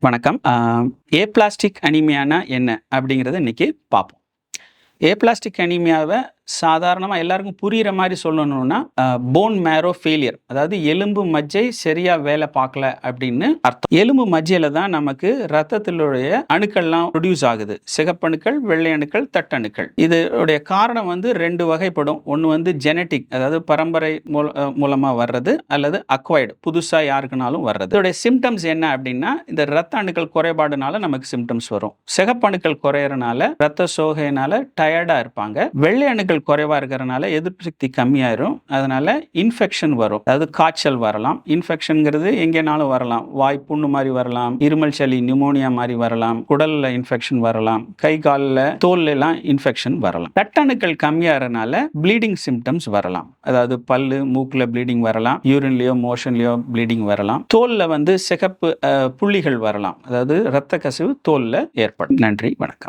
வணக்கம். ஏ பிளாஸ்டிக் அனிமியானா என்ன அப்படிங்கிறத இன்னைக்கு பார்ப்போம். ஏ பிளாஸ்டிக் அனிமியாவை சாதாரணமாக எல்லாருக்கும் புரிகிற மாதிரி சொல்லணும்னா போன் மேரோ ஃபெயிலியர் அதாவது எலும்பு மஜ்ஜை சரியாக வேலை பார்க்கல அப்படின்னு அர்த்தம். எலும்பு மஜ்ஜையில் தான் நமக்கு ரத்தத்திலுடைய அணுக்கள்லாம் ப்ரொடியூஸ் ஆகுது. சிகப்பணுக்கள் வெள்ளை அணுக்கள் தட்டணுக்கள். இதோடைய காரணம் வந்து ரெண்டு வகைப்படும். ஒன்று வந்து ஜெனட்டிக் அதாவது பரம்பரை மூல மூலமாக வர்றது அல்லது அக்வைடு புதுசாக யாருக்குனாலும் வர்றது. இதோடைய சிம்டம்ஸ் என்ன அப்படின்னா இந்த ரத்த அணுக்கள் குறைபாடுனால நமக்கு சிம்டம்ஸ் வரும். சிகப்பணுக்கள் குறையறனால ரத்த சோகையினால டயர்டாக இருப்பாங்க. வெள்ளை அணுக்கள் குறைவாக இருக்கிறனால எதிர்ப்பு சக்தி கம்மியாயிரும். அதனால இன்ஃபெக்ஷன் வரும். அதாவது காய்ச்சல் வரலாம். இன்ஃபெக்ஷனுங்கிறது எங்கேனாலும் வரலாம். வாய் புண்ணு மாதிரி வரலாம். இருமல் சளி நிமோனியா மாதிரி வரலாம். குடல்ல இன்ஃபெக்ஷன் வரலாம். கை காலில் தோல்ல எல்லாம் இன்ஃபெக்ஷன் வரலாம். தட்டணுக்கள் கம்மியாகிறனால ப்ளீடிங் சிம்டம்ஸ் வரலாம். அதாவது பல்லு மூக்கில் ப்ளீடிங் வரலாம். யூரின்லேயோ மோஷன்லேயோ ப்ளீடிங் வரலாம். தோலில் வந்து சிகப்பு புள்ளிகள் வரலாம். அதாவது இரத்த கசிவு தோலில் ஏற்படும். நன்றி. வணக்கம்.